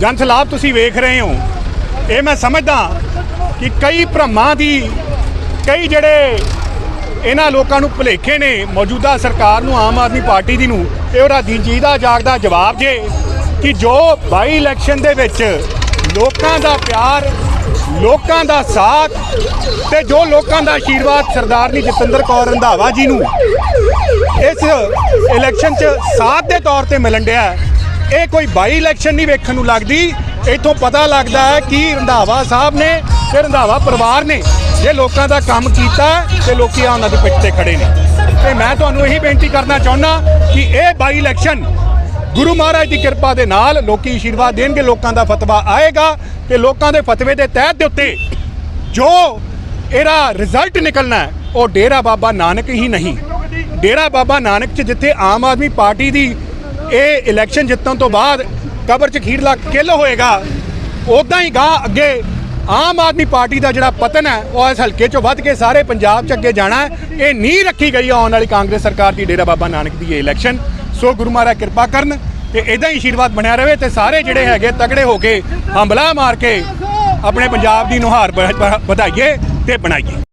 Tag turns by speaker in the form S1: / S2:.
S1: ਜਨ ਸਲਾਬ ਤੁਸੀਂ ਵੇਖ ਰਹੇ ਹੋ। ਇਹ ਮੈਂ ਸਮਝਦਾ ਕਿ ਕਈ ਭਰਮਾਂ ਦੀ, ਕਈ ਜਿਹੜੇ ਇਹਨਾਂ ਲੋਕਾਂ ਨੂੰ ਭੁਲੇਖੇ ਨੇ, ਮੌਜੂਦਾ ਸਰਕਾਰ ਨੂੰ, ਆਮ ਆਦਮੀ ਪਾਰਟੀ ਦੀ ਨੂੰ ਇਹ ਉਹਦਾ ਜੀ ਜਾਗਦਾ ਜਵਾਬ ਜੇ ਕਿ ਜੋ ਬਾਈ ਇਲੈਕਸ਼ਨ ਦੇ ਵਿੱਚ ਲੋਕਾਂ ਦਾ ਪਿਆਰ, ਲੋਕਾਂ ਦਾ ਸਾਥ ਤੇ ਜੋ ਲੋਕਾਂ ਦਾ ਆਸ਼ੀਰਵਾਦ ਸਰਦਾਰਨੀ ਜਤਿੰਦਰ ਕੌਰ ਰੰਧਾਵਾ ਜੀ ਨੂੰ ਇਸ ਇਲੈਕਸ਼ਨ 'ਚ ਸਾਥ ਦੇ ਤੌਰ ਤੇ ਮਿਲਣ ਡਿਆ ਇਹ ਕੋਈ ਬਾਈ ਇਲੈਕਸ਼ਨ ਨਹੀਂ ਵੇਖਣ ਨੂੰ ਲੱਗਦੀ। ਇਥੋਂ ਪਤਾ ਲੱਗਦਾ ਹੈ ਕਿ ਰੰਧਾਵਾ ਸਾਹਿਬ ਨੇ ਤੇ ਰੰਧਾਵਾ ਪਰਿਵਾਰ ਨੇ ਜੇ ਲੋਕਾਂ ਦਾ ਕੰਮ ਕੀਤਾ ਹੈ, ਤੇ ਲੋਕੀ ਆ ਉਹਨਾਂ ਦੇ ਪਿੱਛੇ ਤੇ ਖੜੇ ਨੇ। ਤੇ ਮੈਂ ਤੁਹਾਨੂੰ ਇਹੀ ਬੇਨਤੀ ਕਰਨਾ ਚਾਹੁੰਦਾ ਕਿ ਇਹ ਬਾਈ ਇਲੈਕਸ਼ਨ ਗੁਰੂ ਮਹਾਰਾਜ ਦੀ ਕਿਰਪਾ ਦੇ ਨਾਲ ਲੋਕੀ ਆਸ਼ੀਰਵਾਦ ਦੇਣਗੇ ਲੋਕਾਂ ਦਾ ਫਤਵਾ ਆਏਗਾ ਤੇ ਲੋਕਾਂ ਦੇ ਫਤਵੇ ਦੇ ਤਹਿਤ ਦੇ ਉੱਤੇ ਜੋ ਇਹਦਾ ਰਿਜ਼ਲਟ ਨਿਕਲਣਾ ਉਹ ਡੇਰਾ ਬਾਬਾ ਨਾਨਕ ਹੀ ਨਹੀਂ। ਡੇਰਾ ਬਾਬਾ ਨਾਨਕ ਚ ਜਿੱਥੇ ਆਮ ਆਦਮੀ ਪਾਰਟੀ ਦੀ ਇਹ ਇਲੈਕਸ਼ਨ ਜਿੱਤਣ ਤੋਂ ਬਾਅਦ ਕਬਰ ਚ ਖੀਰਲਾ ਕਿੱਲ ਹੋਏਗਾ? ਉਦਾਂ ਹੀ ਗਾਂ ਅੱਗੇ ਆਮ ਆਦਮੀ ਪਾਰਟੀ ਦਾ ਜਿਹੜਾ ਪਤਨ ਹੈ, ਉਹ ਇਸ ਹਲਕੇ ਚੋਂ ਵੱਧ ਕੇ ਸਾਰੇ ਪੰਜਾਬ ਚ ਅੱਗੇ ਜਾਣਾ ਹੈ। ਇਹ ਨਹੀਂ ਰੱਖੀ ਗਈ ਆਉਣ ਵਾਲੀ ਕਾਂਗਰਸ ਸਰਕਾਰ ਦੀ, ਡੇਰਾ ਬਾਬਾ ਨਾਨਕ ਦੀ ਇਹ ਇਲੈਕਸ਼ਨ ਸੋ ਗੁਰੂ ਮਹਾਰਾਜ ਕਿਰਪਾ ਕਰਨ ਤੇ ਇਦਾਂ ਹੀ ਆਸ਼ੀਰਵਾਦ ਬਣਿਆ ਰਹੇ ਤੇ ਸਾਰੇ ਜਿਹੜੇ ਹੈਗੇ ਤਗੜੇ ਹੋ ਕੇ ਹੰਬਲਾ ਮਾਰ ਕੇ ਆਪਣੇ ਪੰਜਾਬ ਦੀ ਨੁਹਾਰ ਵਧਾਈਏ ਤੇ ਬਣਾਈਏ।